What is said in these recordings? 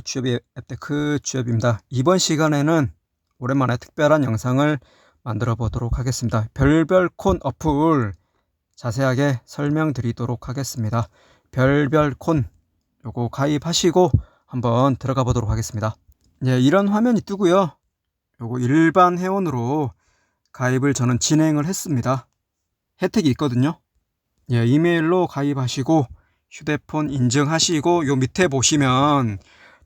취업이 앱테크 취업입니다. 이번 시간에는 오랜만에 특별한 영상을 만들어 보도록 하겠습니다. 별별 콘 어플 자세하게 설명드리도록 하겠습니다. 별별 콘 요거 가입하시고 한번 들어가 보도록 하겠습니다. 예, 이런 화면이 뜨고요. 요거 일반 회원으로 가입을 저는 진행을 했습니다. 혜택이 있거든요. 예, 이메일로 가입하시고 휴대폰 인증하시고 요 밑에 보시면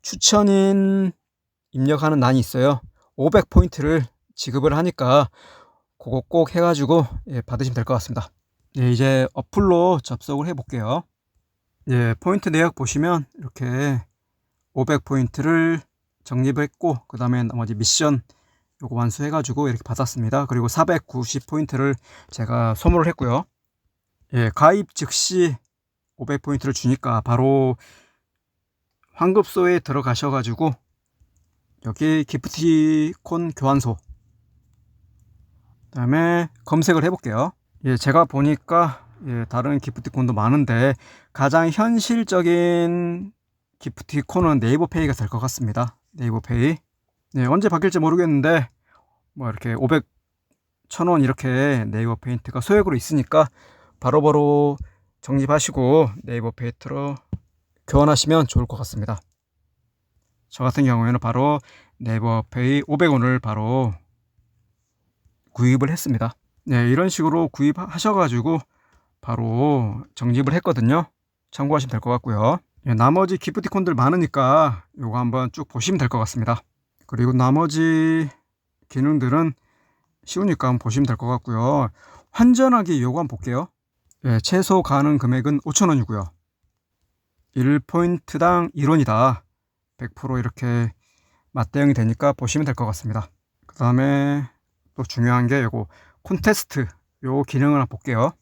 추천인 입력하는 난이 있어요. 500포인트를 지급을 하니까 그거 꼭 해가지고 예, 받으시면 될 것 같습니다. 예, 이제 어플로 접속을 해 볼게요. 예, 포인트 내역 보시면 이렇게 500포인트를 적립했고 그 다음에 나머지 미션 요거 완수해가지고 이렇게 받았습니다. 그리고 490포인트를 제가 소모를 했고요. 예, 가입 즉시 500포인트를 주니까 바로 환급소에 들어가셔가지고 여기 기프티콘 교환소 그 다음에 검색을 해볼게요. 예, 제가 보니까 예, 다른 기프티콘도 많은데 가장 현실적인 기프티콘은 네이버 페이가 될 것 같습니다. 네이버 페이. 네, 언제 바뀔지 모르겠는데 뭐 이렇게 500, 1000원 이렇게 네이버 페인트가 소액으로 있으니까 바로바로 정립하시고 네이버 페인트로 교환하시면 좋을 것 같습니다. 저 같은 경우에는 바로 네이버 페이 500원을 바로 구입을 했습니다. 네, 이런 식으로 구입하셔가지고 바로 정립을 했거든요. 참고하시면 될 것 같고요. 네, 나머지 기프티콘들 많으니까 이거 한번 쭉 보시면 될 것 같습니다. 그리고 나머지 기능들은 쉬우니까 한번 보시면 될 것 같고요. 환전하기 요거 한번 볼게요. 네, 최소 가능 금액은 5,000원이고요. 1포인트당 1원이다. 100% 이렇게 맞대응이 되니까 보시면 될 것 같습니다. 그 다음에 또 중요한 게 요거 콘테스트 요 기능을 한번 볼게요.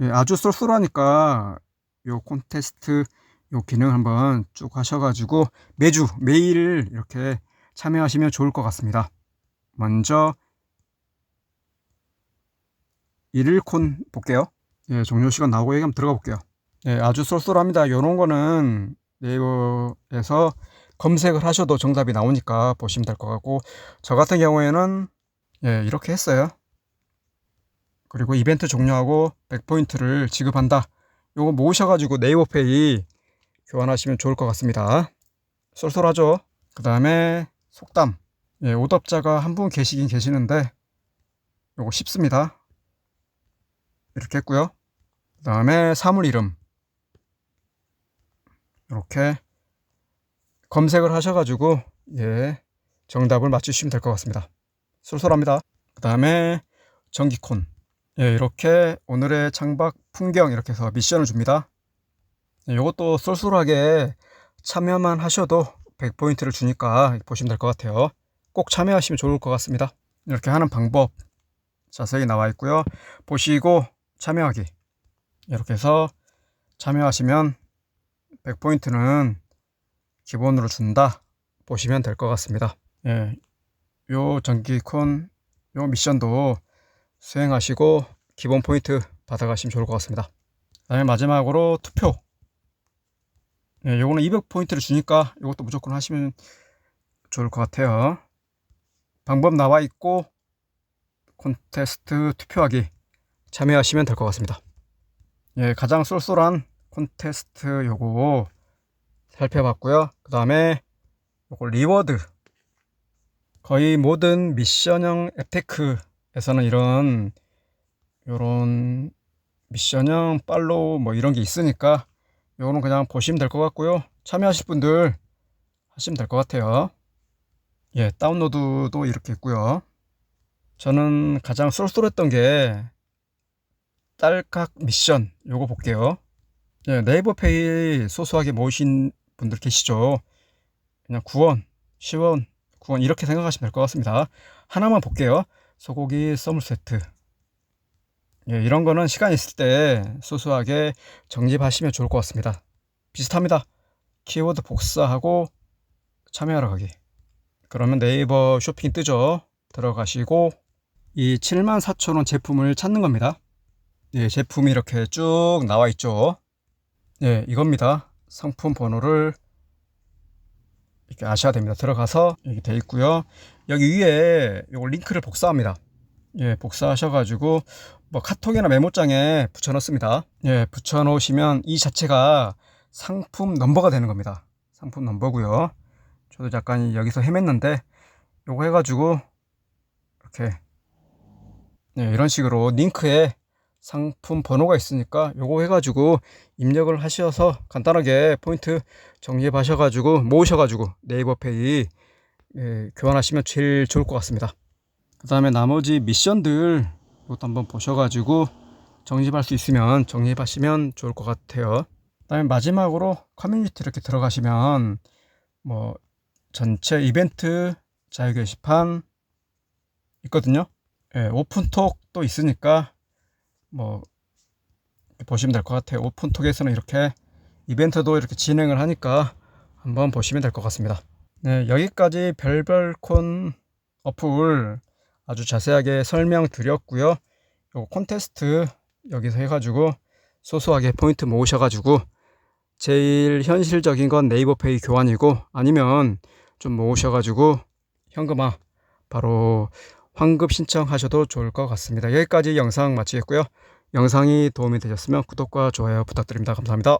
예, 아주 쏠쏠하니까 요 콘테스트 요 기능 한번 쭉 하셔가지고 매주 매일 이렇게 참여하시면 좋을 것 같습니다. 먼저 일일콘 볼게요. 예, 종료 시간 나오고 얘기 한번 들어가 볼게요. 예, 아주 쏠쏠합니다. 이런 거는 네이버에서 검색을 하셔도 정답이 나오니까 보시면 될 것 같고 저 같은 경우에는 예, 이렇게 했어요. 그리고 이벤트 종료하고 100포인트를 지급한다. 요거 모으셔가지고 네이버페이 교환하시면 좋을 것 같습니다. 쏠쏠하죠? 그 다음에 속담. 예, 오답자가 한 분 계시긴 계시는데 요거 쉽습니다. 이렇게 했고요. 그 다음에 사물 이름. 이렇게 검색을 하셔가지고 예 정답을 맞추시면 될 것 같습니다. 쏠쏠합니다. 그 다음에 전기콘. 예, 이렇게 오늘의 창밖 풍경 이렇게 해서 미션을 줍니다. 예, 이것도 쏠쏠하게 참여만 하셔도 100포인트를 주니까 보시면 될 것 같아요. 꼭 참여하시면 좋을 것 같습니다. 이렇게 하는 방법 자세히 나와 있고요. 보시고 참여하기. 이렇게 해서 참여하시면 100포인트는 기본으로 준다. 보시면 될 것 같습니다. 예, 요 전기콘 요 미션도 수행하시고 기본 포인트 받아가시면 좋을 것 같습니다. 다음에 마지막으로 투표. 예, 요거는 200포인트를 주니까 이것도 무조건 하시면 좋을 것 같아요. 방법 나와 있고 콘테스트 투표하기 참여하시면 될 것 같습니다. 예, 가장 쏠쏠한 콘테스트 요거 살펴봤고요. 그 다음에 요거 리워드 거의 모든 미션형 앱테크에서는 이런 요런 미션형 팔로우 뭐 이런 게 있으니까 요거는 그냥 보시면 될 것 같고요. 참여하실 분들 하시면 될 것 같아요. 예, 다운로드도 이렇게 있고요. 저는 가장 쏠쏠했던 게 딸깍 미션 요거 볼게요. 예, 네이버 페이 소소하게 모으신 분들 계시죠? 그냥 9원, 10원, 9원 이렇게 생각하시면 될 것 같습니다. 하나만 볼게요. 소고기 썸물 세트. 예, 이런 거는 시간 있을 때 소소하게 정립하시면 좋을 것 같습니다. 비슷합니다. 키워드 복사하고 참여하러 가기. 그러면 네이버 쇼핑 뜨죠. 들어가시고 이 74,000원 제품을 찾는 겁니다. 예, 제품이 이렇게 쭉 나와 있죠. 예, 이겁니다. 상품 번호를 이렇게 아셔야 됩니다. 들어가서 여기 돼 있고요. 여기 위에 요거 링크를 복사합니다. 예, 복사하셔가지고 뭐 카톡이나 메모장에 붙여넣습니다. 예, 붙여놓으시면 이 자체가 상품 넘버가 되는 겁니다. 상품 넘버고요. 저도 잠깐 여기서 헤맸는데 요거 해가지고 이렇게 네, 이런 식으로 링크에 상품 번호가 있으니까 요거 해가지고 입력을 하셔서 간단하게 포인트 정리해 하셔가지고 모으셔가지고 네이버 페이 예, 교환하시면 제일 좋을 것 같습니다. 그 다음에 나머지 미션들 이것도 한번 보셔가지고 정립할 수 있으면 정립하시면 좋을 것 같아요. 그 다음에 마지막으로 커뮤니티 이렇게 들어가시면 뭐 전체 이벤트 자유 게시판 있거든요. 예, 오픈톡도 있으니까 뭐 보시면 될 것 같아요. 오픈톡에서는 이렇게 이벤트도 이렇게 진행을 하니까 한번 보시면 될 것 같습니다. 네, 여기까지 별별콘 어플 아주 자세하게 설명드렸고요. 요 콘테스트 여기서 해가지고 소소하게 포인트 모으셔가지고 제일 현실적인 건 네이버페이 교환이고 아니면 좀 모으셔가지고 현금화 바로 환급 신청하셔도 좋을 것 같습니다. 여기까지 영상 마치겠고요. 영상이 도움이 되셨으면 구독과 좋아요 부탁드립니다. 감사합니다.